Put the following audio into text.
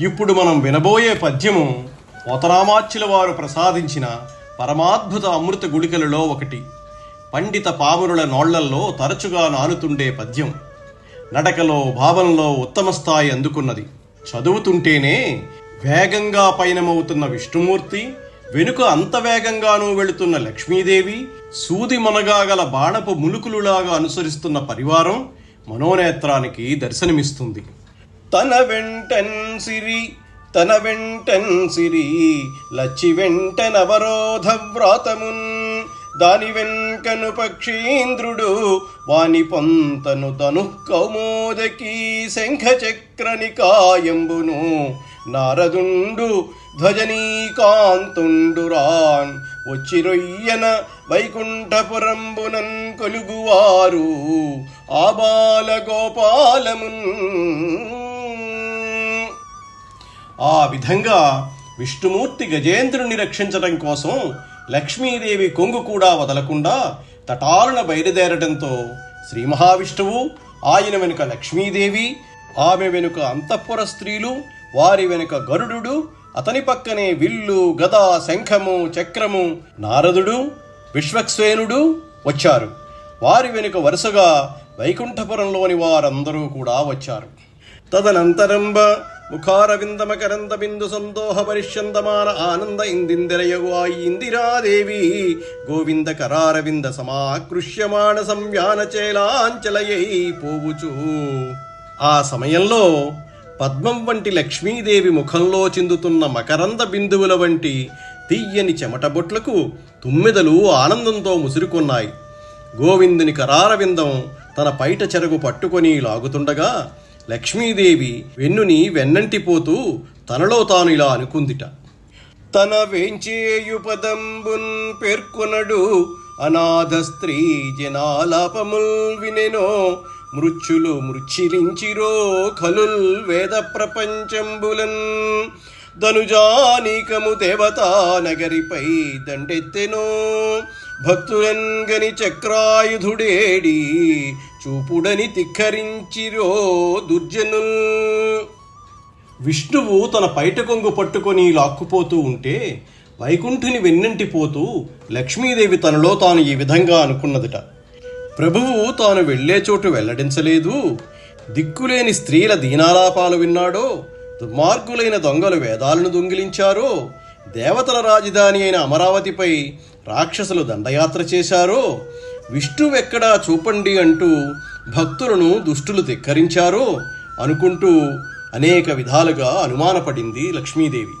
ఇప్పుడు మనం వినబోయే పద్యము పోతరామాచ్యుల వారు ప్రసాదించిన పరమాద్భుత అమృత గుళికలలో ఒకటి. పండిత పామురుల నోళ్ళల్లో తరచుగా నానుతుండే పద్యం. నడకలో భావనలో ఉత్తమ స్థాయి అందుకున్నది. చదువుతుంటేనే వేగంగా పయనమవుతున్న విష్ణుమూర్తి వెనుక అంత వేగంగానూ వెళుతున్న లక్ష్మీదేవి సూది మనగాగల బాణపు ములుకులులాగా అనుసరిస్తున్న పరివారం మనోనేత్రానికి దర్శనమిస్తుంది. తన వెంటన్ సిరి తన వెంటన్ సిరి లచ్చి వెంటన్ అవరోధ వ్రాతమున్ దాని వెంకను పక్షీంద్రుడు వాని పొంతను తను కౌమోదకి శంఖ చక్రనికాయంబును నారదుండు ధ్వజనీకాంతుండురాన్ వచ్చిరొయ్యన వైకుంఠపురంబునన్ కొలుగువారు. ఆబాల గోపాలమున్ ఆ విధంగా విష్ణుమూర్తి గజేంద్రుని రక్షించడం కోసం లక్ష్మీదేవి కొంగు కూడా వదలకుండా తటాలున బయలుదేరడంతో శ్రీ మహావిష్ణువు ఆయన వెనుక లక్ష్మీదేవి ఆమె వెనుక అంతఃపుర స్త్రీలు వారి వెనుక గరుడు అతని పక్కనే విల్లు గద శంఖము చక్రము నారదుడు విశ్వక్సేనుడు వచ్చారు. వారి వెనుక వరుసగా వైకుంఠపురంలోని వారందరూ కూడా వచ్చారు. తదనంతరంబ ముఖారవిందమకరంద బిందు సందోహ పరిష్యందమాన ఆనంద ఇందిందిరయగువాయి ఇందిరాదేవి గోవింద కరారవింద సమాకృష్యమాణ సంవ్యాన చేలాంచలయై పోవుచు ఆ సమయంలో పద్మం వంటి లక్ష్మీదేవి ముఖంలో చిందుతున్న మకరంద బిందువుల వంటి తీయని చెమటబొట్లకు తుమ్మెదలు ఆనందంతో ముసురుకున్నాయి. గోవిందుని కరారవిందం తన పైట చెరగు పట్టుకొని లాగుతుండగా లక్ష్మీదేవి వెన్నుని వెన్నంటిపోతూ తనలో తాను ఇలా అనుకుందిట. తన వేంచేయు పదంబున్ పేర్కొనడు అనాథ స్త్రీ జనాలాపముల్ వినెనో మృచ్చులు మృచ్చిలించిరో ఖలుల్ వేద ప్రపంచంబులన్. ధనుజానీకము దేవతా నగరిపై దండెత్తెనో భక్తులన్గని చక్రాయుధుడేడి చూపుడని తిక్కరించిరో దుర్జనుల్. విష్ణువు తన పైట కొంగు పట్టుకొని లాక్కుపోతూ ఉంటే వైకుంఠుని వెన్నంటిపోతూ లక్ష్మీదేవి తనలో తాను ఈ విధంగా అనుకున్నదట. ప్రభువు తాను వెళ్ళే చోటు వెల్లడించలేదు. దిక్కులేని స్త్రీల దీనాలాపాలు విన్నాడో దుర్మార్గులైన దొంగలు వేదాలను దొంగిలించారో దేవతల రాజధాని అయిన అమరావతిపై రాక్షసులు దండయాత్ర చేశారో? విష్ణువెక్కడా చూపండి అంటూ భక్తులను దుష్టులు ధిక్కరించారో? అనుకుంటూ అనేక విధాలుగా అనుమానపడింది లక్ష్మీదేవి.